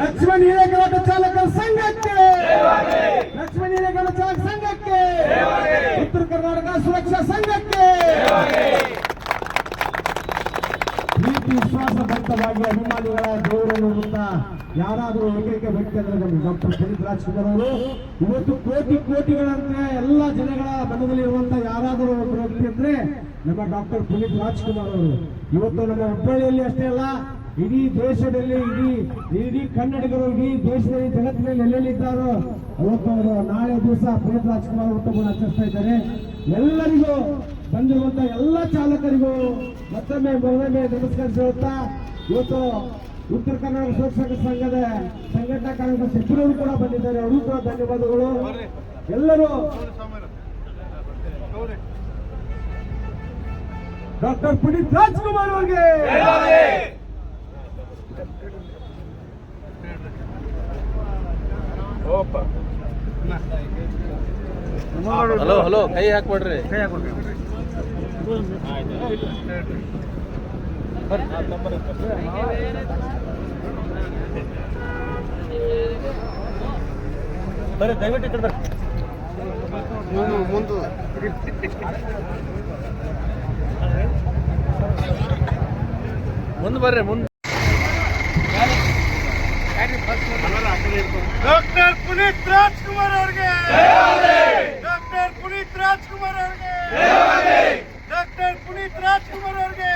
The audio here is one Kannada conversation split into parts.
ಲಕ್ಷ್ಮಣ ಹಿರೇಕರ ಚಾಲಕರ ಸಂಘಕ್ಕೆ. ಲಕ್ಷ್ಮಣ ಹಿರೇಕರ ಚಾಲಕ ಸಂಘಕ್ಕೆ. ಉತ್ತರ ಕರ್ನಾಟಕ ಸುರಕ್ಷಾ ಸಂಘಕ್ಕೆ. ಪ್ರೀತಿ, ವಿಶ್ವಾಸ, ಭಕ್ತವಾಗಿ ಅಭಿಮಾನಿಗಳ ಗೌರವ ಅಂತ ಯಾರಾದರೂ ಏಕೈಕ ವ್ಯಕ್ತಿ ಅಂದ್ರೆ ನಮ್ಮ ಡಾಕ್ಟರ್ ಪುನೀತ್ ರಾಜ್ಕುಮಾರ್ ಅವರು. ಇವತ್ತು ಕೋಟಿ ಕೋಟಿಗಳಂತೆ ಎಲ್ಲ ಜನಗಳ ಮನದಲ್ಲಿ ಇರುವಂತ ಯಾರಾದರೂ ಒಬ್ಬರು ವ್ಯಕ್ತಿ ಅಂದ್ರೆ ನಮ್ಮ ಡಾಕ್ಟರ್ ಪುನೀತ್ ರಾಜ್ಕುಮಾರ್ ಅವರು. ಇವತ್ತು ನಮ್ಮ ಹುಬ್ಬಳ್ಳಿಯಲ್ಲಿ ಅಷ್ಟೇ ಅಲ್ಲ ಇಡೀ ದೇಶದಲ್ಲಿ, ಇಡೀ ಇಡೀ ಕನ್ನಡಿಗರು, ಇಡೀ ದೇಶದಲ್ಲಿ, ಜಗತ್ತಿನಲ್ಲಿ ಎಲ್ಲೆಲ್ಲಿದ್ದಾರೋ ಅವತ್ತು ಅವರು ನಾಳೆ ದಿವಸ ಪುನೀತ್ ರಾಜ್ಕುಮಾರ್ ಹುಟ್ಟುಹಬ್ಬವನ್ನು ಆಚರಿಸ್ತಾ ಇದ್ದಾರೆ. ಎಲ್ಲರಿಗೂ ಬಂದಿರುವಂತ ಎಲ್ಲ ಚಾಲಕರಿಗೂ ಮತ್ತೊಮ್ಮೆ ನಮಸ್ಕಾರ ಹೇಳುತ್ತಾ ಇವತ್ತು ಉತ್ತರ ಕನ್ನಡ ಶಿಕ್ಷಕ ಸಂಘದ ಸಂಘಟನಾ ಕಾರ್ಯದರ್ಶಿ ಇಬ್ಬರು ಕೂಡ ಬಂದಿದ್ದಾರೆ. ಅವರು ಕೂಡ ಧನ್ಯವಾದಗಳು. ಎಲ್ಲರೂ ಡಾಕ್ಟರ್ ಪುನೀತ್ ರಾಜ್ಕುಮಾರ್ ಅವರಿಗೆ. ಹಲೋ ಹಲೋ ಕೈ ಹಾಕ್ಬೇಡ್ರಿ. ಬರ್ರಿ ದಯವಿಟ್ಟು ಇಟ್ಟು ಬರ್ರಿ. ಮುಂದೆ. ಮುಂದೆ ಬರ್ರಿ ಮುಂದೆ. ಡಾಕ್ಟರ್ ಪುನೀತ್ ರಾಜ್ಕುಮಾರ್ ಅವರಿಗೆ ಡಾಕ್ಟರ್ ಪುನೀತ್ ರಾಜ್ಕುಮಾರ್ ಅವರಿಗೆ ಡಾಕ್ಟರ್ ಪುನೀತ್ ರಾಜ್ಕುಮಾರ್ ಅವರಿಗೆ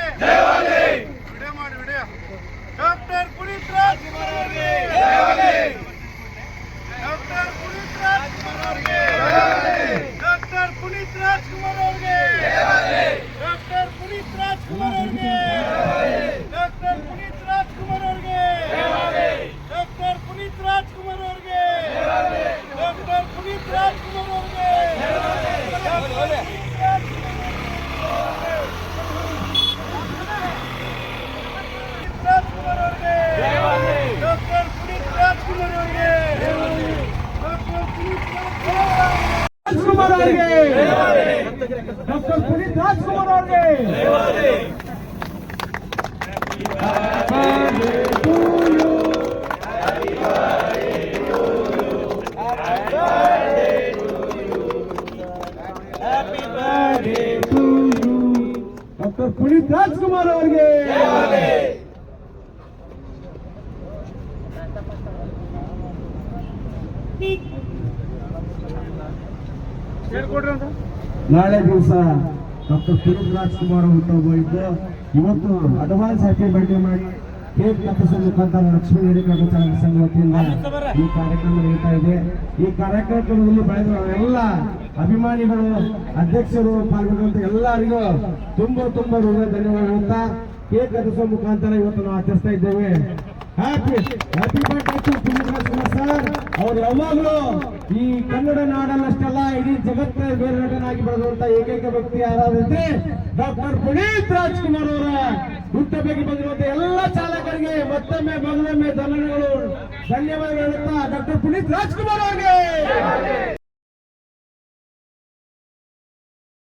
ವಿಡಿಯೋ ಮಾಡಿ ವಿಡಿಯೋ ಡಾಕ್ಟರ್ ಪುನೀತ್ ರಾಜ್ಕುಮಾರ್ ಅವರಿಗೆ ಡಾಕ್ಟರ್ ಪುನೀತ್ ರಾಜ್ಕುಮಾರ್ ಅವರಿಗೆ ಡಾಕ್ಟರ್ ಪುನೀತ್ ರಾಜ್ಕುಮಾರ್ ಅವರಿಗೆ ಡಾಕ್ಟರ್ ಪುನೀತ್ ರಾಜ್ಕುಮಾರ್ ಅವರಿಗೆ ಡಾಕ್ಟರ್ ಪುನೀತ್ ರಾಜ್ಕುಮಾರ್ ಅವರಿಗೆ ಡಾಕ್ಟರ್ ಪುನೀತ್ ರಾಜ್ಕುಮಾರ್ ಅವರಿಗೆ ಡಾಕ್ಟರ್ ಪುನೀತ್ ರಾಜ್ಕುಮಾರ್ ಅವರಿಗೆ ರಾಜ್ಕುಮಾರ್ ಅವರಿಗೆ ಡಾಕ್ಟರ್ ಪುನೀತ್ ರಾಜ್ಕುಮಾರ್ ಅವರಿಗೆ ಡಾಕ್ಟರ್ ಪುನೀತ್ ರಾಜ್ಕುಮಾರ್ ಅವರಿಗೆ ಡಾಕ್ಟರ್ ಪುನೀತ್ ರಾಜ್ಕುಮಾರ್ ಅವರಿಗೆ. ಡಾಕ್ಟರ್ ಪುನೀತ್ ರಾಜ್ಕುಮಾರ್ ಅವರಿಗೆ. ನಾಳೆ ದಿವಸ ಡಾಕ್ಟರ್ ಪುನೀತ್ ರಾಜ್ಕುಮಾರ್ ಇದ್ದು. ಇವತ್ತು ಅಡ್ವಾನ್ಸ್ ಹ್ಯಾಪಿ ಬರ್ಡೇ ಮಾಡಿ ಕೇಕ್ ಕತ್ತರಿಸುವ ಮುಖಾಂತರ ಲಕ್ಷ್ಮೀ ಹಿರೇಕರ ಚಾಲಕ ಈ ಕಾರ್ಯಕ್ರಮ ನಡೀತಾ ಇದೆ. ಈ ಕಾರ್ಯಕ್ರಮದಲ್ಲಿ ಬೆಳೆದ ಎಲ್ಲ ಅಭಿಮಾನಿಗಳು, ಅಧ್ಯಕ್ಷರು ಪಾಲ್ಗೊಂಡಂತ ಎಲ್ಲರಿಗೂ ತುಂಬಾ ತುಂಬಾ ಹೃದಯ ಧನ್ಯವಾದ ಕೇಕ್ ಕತ್ತರಿಸುವ ಮುಖಾಂತರ ಇವತ್ತು ನಾವು ಆಚರಿಸ್ತಾ ಇದ್ದೇವೆ. ಹ್ಯಾಪಿ ಹ್ಯಾಪಿ ಬರ್ಡೇ ಸರ್ ಅವ್ರು ಯಾವಾಗಲೂ ಈ ಕನ್ನಡ ನಾಡಲ್ಲಷ್ಟೆಲ್ಲ, ಇಡೀ ಜಗತ್ತ ಬೇರೆ ನಟನಾಗಿ ಬೆಳೆದಂತ ಏಕೈಕ ವ್ಯಕ್ತಿ ಯಾರಾದಂತೆ ಡಾಕ್ಟರ್ ಪುನೀತ್ ರಾಜ್ಕುಮಾರ್ ಅವರ ಹುಟ್ಟಬೇಕು ಬಂದಿರುವಂತ ಎಲ್ಲ ಚಾಲಕರಿಗೆ ಮತ್ತೊಮ್ಮೆ ಮೊದಲೊಮ್ಮೆ ಧನ್ಯವಾದಗಳು. ಧನ್ಯವಾದಗಳು ಹೇಳುತ್ತಾ ಡಾಕ್ಟರ್ ಪುನೀತ್ ರಾಜ್ಕುಮಾರ್ ಅವರಿಗೆ.